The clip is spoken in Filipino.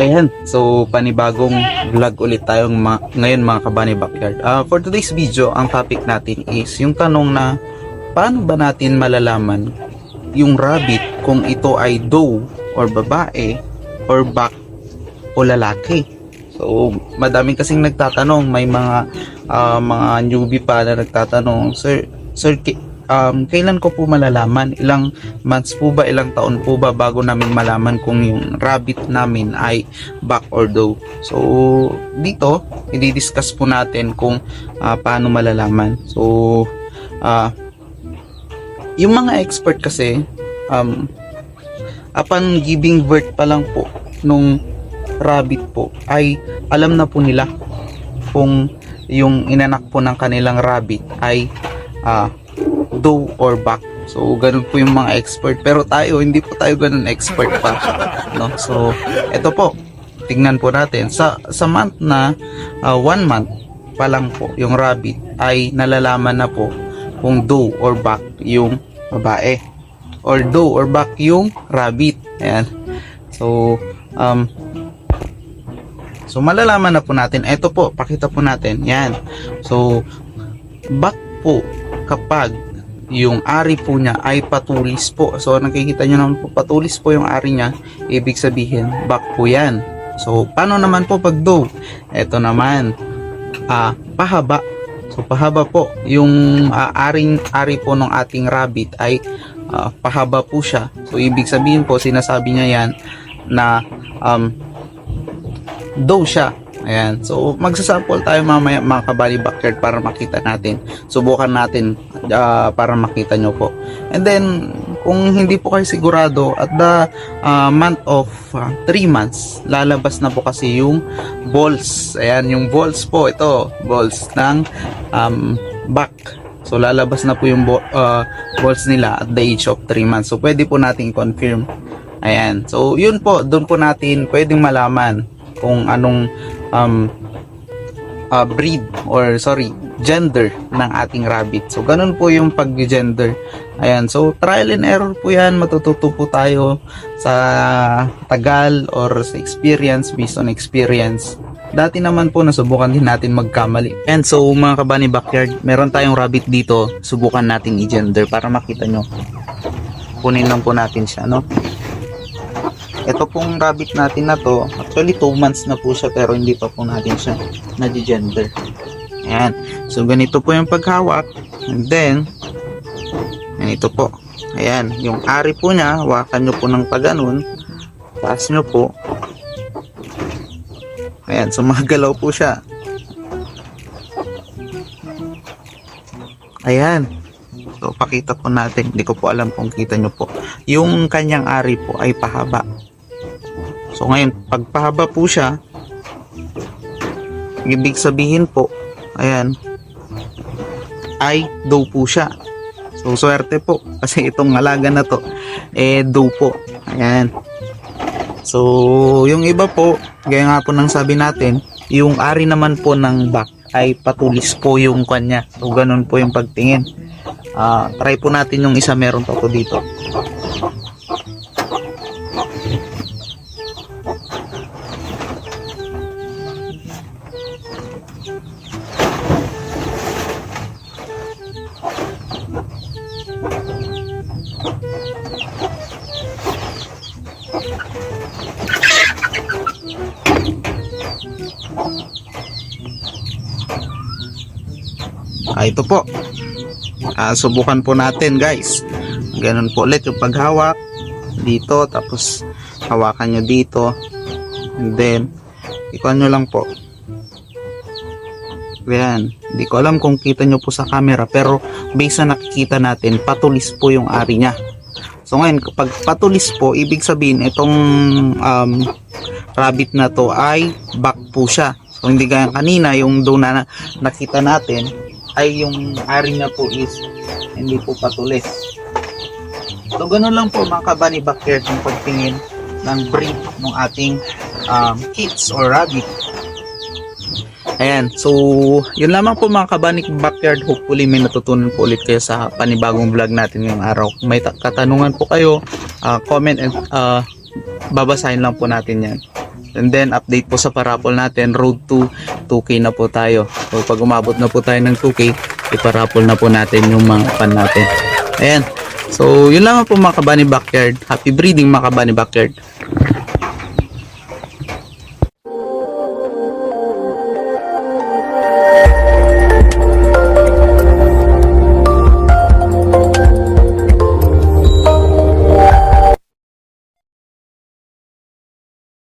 Ayan, so panibagong vlog ulit tayong ma- ngayon mga kabani backyard. Ah, for today's video, ang topic natin is yung tanong na paano ba natin malalaman yung rabbit kung ito ay doe or babae or back o lalaki. So, madaming kasing nagtatanong, may mga ah, mga newbie pa na nagtatanong, Sir, sir, um, kailan ko po malalaman? Ilang months po ba, ilang taon po ba bago namin malaman kung yung rabbit namin ay back or doe? So, dito, i-discuss po natin kung ah, paano malalaman. So, ah, yung mga expert kasi, um, upon giving birth pa lang po nung rabbit po ay alam na po nila kung yung inanak po ng kanilang rabbit ay ah, doe or back. So ganun po yung mga expert pero tayo hindi po tayo ganun expert pa no. So ito po tingnan po natin sa sa month na ah, one month pa lang po yung rabbit ay nalalaman na po kung doe or back yung babae or doe or back yung rabbit. Ayan. So um So malalaman na po natin. Ito po, pakita po natin. Yan. So back po kapag yung ari po niya ay patulis po. So nakikita nyo naman po patulis po yung ari niya. Ibig sabihin back po yan. So paano naman po pag doe? Ito naman ah pahaba. So pahaba po yung ah, aring ari po ng ating rabbit ay ah, pahaba po siya. So ibig sabihin po sinasabi niya yan na um, doe siya. Ayan. So, magsasample tayo mamaya mga kabali backyard para makita natin. Subukan natin ah, para makita nyo po. And then, kung hindi po kayo sigurado, at the ah, month of 3 months, lalabas na po kasi yung balls. Ayan, yung balls po. Ito, balls ng um, back. So, lalabas na po yung ah, balls nila at the age of 3 months. So, pwede po natin confirm. Ayan. So, yun po. Doon po natin pwedeng malaman kung anong um, uh, breed or sorry, gender ng ating rabbit. So, ganun po yung pag-gender. Ayan. So, trial and error po yan. Matututo po tayo sa tagal or sa experience based on experience. Dati naman po nasubukan din natin magkamali. And so mga kabani backyard, meron tayong rabbit dito. Subukan natin i-gender para makita nyo. Kunin lang po natin siya, no? Ito pong rabbit natin na to, actually 2 months na po siya pero hindi pa po natin siya na-gender. Ayan. So, ganito po yung paghawak. And then, ganito po. Ayan. Yung ari po niya, hawakan nyo po ng paganon. Taas nyo po. Ayan. So, magalaw po siya. Ayan. So, pakita po natin. Hindi ko po alam kung kita nyo po. Yung kanyang ari po ay pahaba. So ngayon, pag pahaba po siya, ibig sabihin po, ayan, ay doe po siya. So swerte po kasi itong alaga na to eh doe po. Ayan. So yung iba po, gaya nga po ng sabi natin, yung ari naman po ng back ay patulis po yung kanya. So ganun po yung pagtingin. Ah, try po natin yung isa meron pa po dito. Ah, ito po. Ah, subukan po natin guys. Ganun po ulit yung paghawak dito tapos hawakan nyo dito and then ikuan nyo lang po. Ayan. Hindi ko alam kung kita nyo po sa camera pero based sa nakikita natin patulis po yung ari niya. So ngayon kapag patulis po ibig sabihin itong um, rabbit na to ay back po siya. So hindi gaya kanina yung doon na nakita natin ay yung ari niya po is hindi po patulis. So ganun lang po mga kabani backyard yung pagtingin ng breed ng ating um, kids or rabbit. Ayan, so yun lamang po mga kabanik backyard. Hopefully may natutunan po ulit kayo sa panibagong vlog natin ngayong araw. Kung may ta- katanungan po kayo, ah, comment and ah, babasahin lang po natin yan. And then update po sa parapol natin, road to 2K na po tayo. So pag umabot na po tayo ng 2K, iparapol na po natin yung mga pan natin. Ayan. So yun lang po mga kabani backyard. Happy breeding mga kabani backyard.